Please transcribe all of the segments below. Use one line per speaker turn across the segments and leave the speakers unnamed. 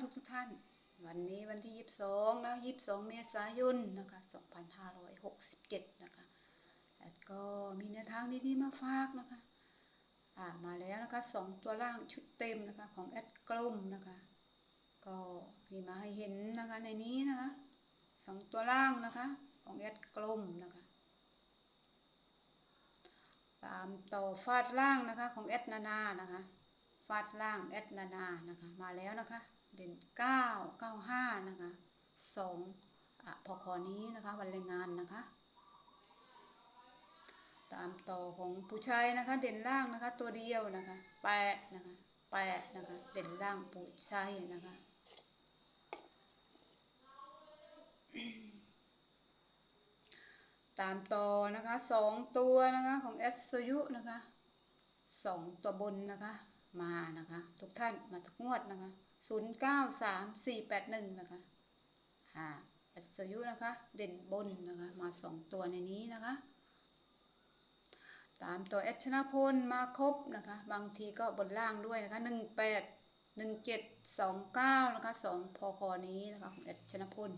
ทุกทุกท่าน วันนี้วันที่ยี่สิบสองนะยี่สิบสองเมษายนนะคะสองพันห้าร้อยหกสิบเจ็ดนะคะแล้วก็มีแนวทางดีๆมาฝากนะคะอ่ามาแล้วนะคะสองตัวล่างชุดเต็มนะคะของแอดกลุ่มนะคะก็มีมาให้เห็นนะคะในนี้นะคะสองตัวล่างนะคะของแอดกลุ่มนะคะตามต่อฟาดล่างนะคะของแอดนานานะคะฟาดล่างแอดนานานะคะมาแล้วนะคะ เด่นเก้าเก้าห้านะคะสองพอคอนี้นะคะวันแรงงานนะคะ ตามต่อของผู้ชายนะคะ เด่นล่างนะคะ ตัวเดียวนะคะแปดนะคะแปดนะคะ เด่นล่างผู้ชายนะคะตามต่อนะคะสองตัวนะคะของแอสยุนะคะสองตัวบนนะคะ มานะคะ ทุกท่านมาทุกงวดนะคะ ศูนย์เก้าสามสี่แปดหนึ่งนะคะอ่าแอสยุนะคะ เด่นบนนะคะ มาสองตัวในนี้นะคะ ตามตัวแอชนะพลมาครบนะคะ บางทีก็บนล่างด้วยนะคะหนึ่งแปดหนึ่งเจ็ดสองเก้านะคะสองพอคอนี้นะคะของแอชนะพล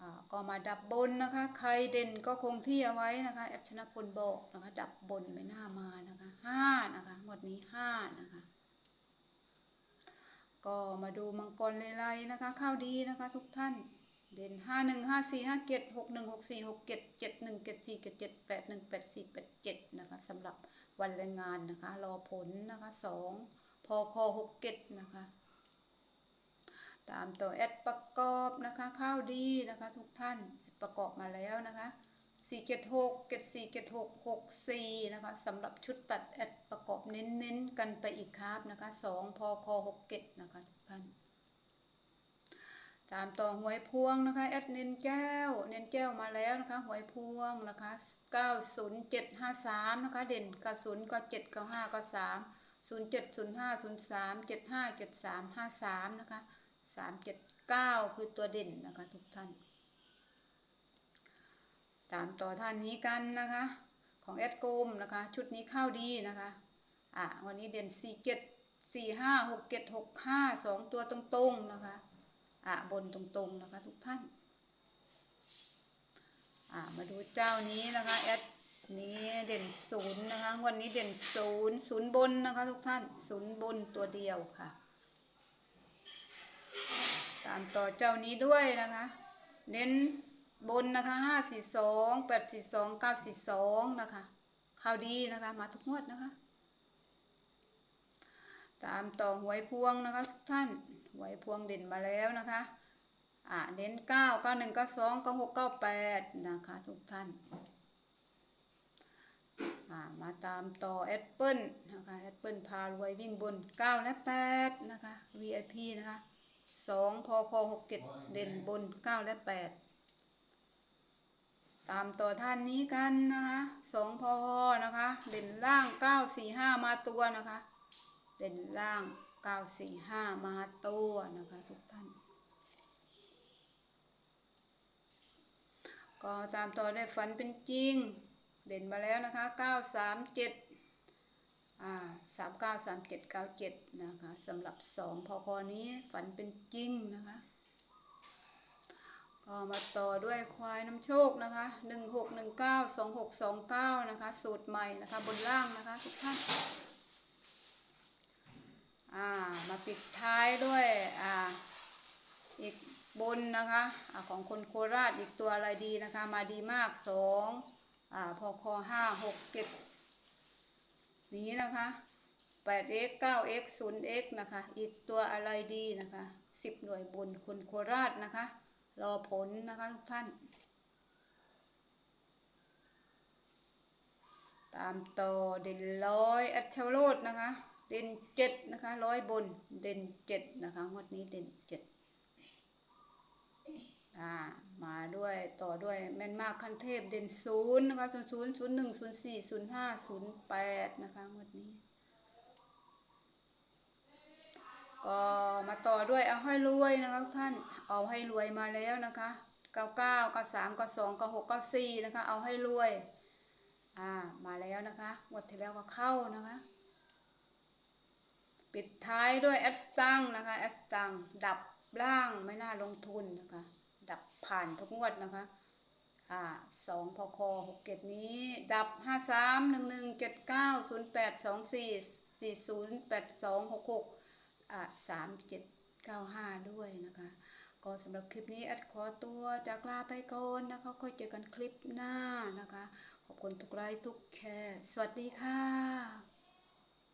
อ่าก็มาดับบนนะคะ ใครเด่นก็คงที่เอาไว้นะคะแอชนะพลบอกนะคะ ดับบนไม่น่ามานะคะห้านะคะงวดนี้ห้านะคะ ก็มาดูมังกรเลไลนะคะ ข้าวดีนะคะทุกท่าน เด่นห้าหนึ่งห้าสี่ห้าเจ็ดหกหนึ่งหกสี่หกเจ็ดเจ็ดหนึ่งเจ็ดสี่เจ็ดเจ็ดแปดหนึ่งแปดสี่แปดเจ็ดนะคะสำหรับวันแรงงานนะคะ รอผลนะคะสองพอคอหกเจ็ดนะคะ ตามตัวแอดประกอบนะคะ ข้าวดีนะคะ ทุกท่านประกอบมาแล้วนะคะ 4 7 6 7 4 7 6 6 4นะคะสำหรับชุดตัดแอดประกอบเน้นๆกันไปอีกครับนะคะ2พอคอ6เกตนะคะทุกท่านตามต่อหวยพวงนะคะแอดเน้นแก้ว เน้นแก้วมาแล้วนะคะหวยพวงนะคะ90753นะคะเด่น90ก็7 95ก็3 0705 03 75 73 53นะคะสามเจ็ดเก้าคือตัวเด่นนะคะทุกท่าน ตามต่อท่านนี้กันนะคะ ของแอดโกมนะคะ ชุดนี้เข้าดีนะคะอะวันนี้เด่นสี่เจ็ดสี่ห้าหกเจ็ดหกห้าสองตัวตรงๆนะคะอะบนตรงๆนะคะทุกท่านอะมาดูเจ้านี้นะคะแอดนี้เด่นศูนย์นะคะวันนี้เด่นศูนย์ศูนย์บนนะคะทุกท่านศูนย์บนตัวเดียวค่ะ ตามต่อเจ้านี้ด้วยนะคะ เน้น บนนะคะห้าสี่สองแปดสี่สองเก้าสี่สองนะคะข่าวดีนะคะ มาทุกงวดนะคะ ตามต่อหวยพวงนะคะทุกท่านหวยพวงเด่นมาแล้วนะคะอ่าเน้นเก้าเก้าหนึ่งเก้าสองเก้าหกเก้าแปดนะคะทุกท่านอ่ามาตามต่อแอดเปิลนะคะแอดเปิลพารวยวิ่งบนเก้าและแปดนะคะ VIP นะคะสองพอคอหกเจ็ดเด่นบนเก้าและแปด ตามต่อท่านนี้กันนะคะสองพอนะคะ เด่นล่างเก้าสี่ห้ามาตัวนะคะ เด่นล่างเก้าสี่ห้ามาตัวนะคะทุกท่าน ก็ตามต่อได้ฝันเป็นจริง เด่นมาแล้วนะคะเก้าสามเจ็ดอ่าสามเก้าสามเจ็ดเก้าเจ็ดนะคะสำหรับสองพอคอนี้ฝันเป็นจริงนะคะ ก็มาต่อด้วยควายน้ำโชคนะคะหนึ่งหกหนึ่งเก้าสองหกสองเก้านะคะสูตรใหม่นะคะบนล่างนะคะทุกท่านอ่ามาปิดท้ายด้วยอ่าอีกบนนะคะอาของคนโคราชอีกตัวอะไรดีนะคะ มาดีมากสองอ่าพอคอห้าหกเจ็ดนี้นะคะแปด x เก้า x ศูนย์ x นะคะ อีกตัวอะไรดีนะคะสิบหน่วยบนคนโคราชนะคะ รอผลนะคะทุกท่าน ตามต่อเด่นร้อยอัชโรดนะคะ เด่นเจ็ดนะคะร้อยบนเด่นเจ็ดนะคะงวดนี้เด่นเจ็ดอ่ามาด้วยต่อด้วยแม่นมากขั้นเทพเด่นศูนย์นะคะศูนย์ศูนย์ศูนย์หนึ่งศูนย์สี่ศูนย์ห้าศูนย์แปดนะคะงวันนี้ ก็มาต่อด้วยเอาให้รวยนะคะท่านเอาให้รวยมาแล้วนะคะเก้าเก้าเก้าสามเก้าสองเก้าหกเก้าสี่นะคะ เอาให้รวยอ่ามาแล้วนะคะงวดที่แล้วก็เข้านะคะ ปิดท้ายด้วยแอสตังนะคะแอสตังดับล่างไม่น่าลงทุนนะคะ ดับผ่านทุกงวดนะคะอ่าสองพคหกเกตนี้ ดับห้าสามหนึ่งหนึ่งเจ็ดเก้าศูนย์แปดสองสี่สี่ศูนย์แปดสองหกหก สามเจ็ดเก้าห้าด้วยนะคะ ก็สำหรับคลิปนี้แอดขอตัวจากลาไปก่อนนะคะค่อยเจอกันคลิปหน้านะคะ ขอบคุณทุกไลค์ทุกแชร์สวัสดีค่ะ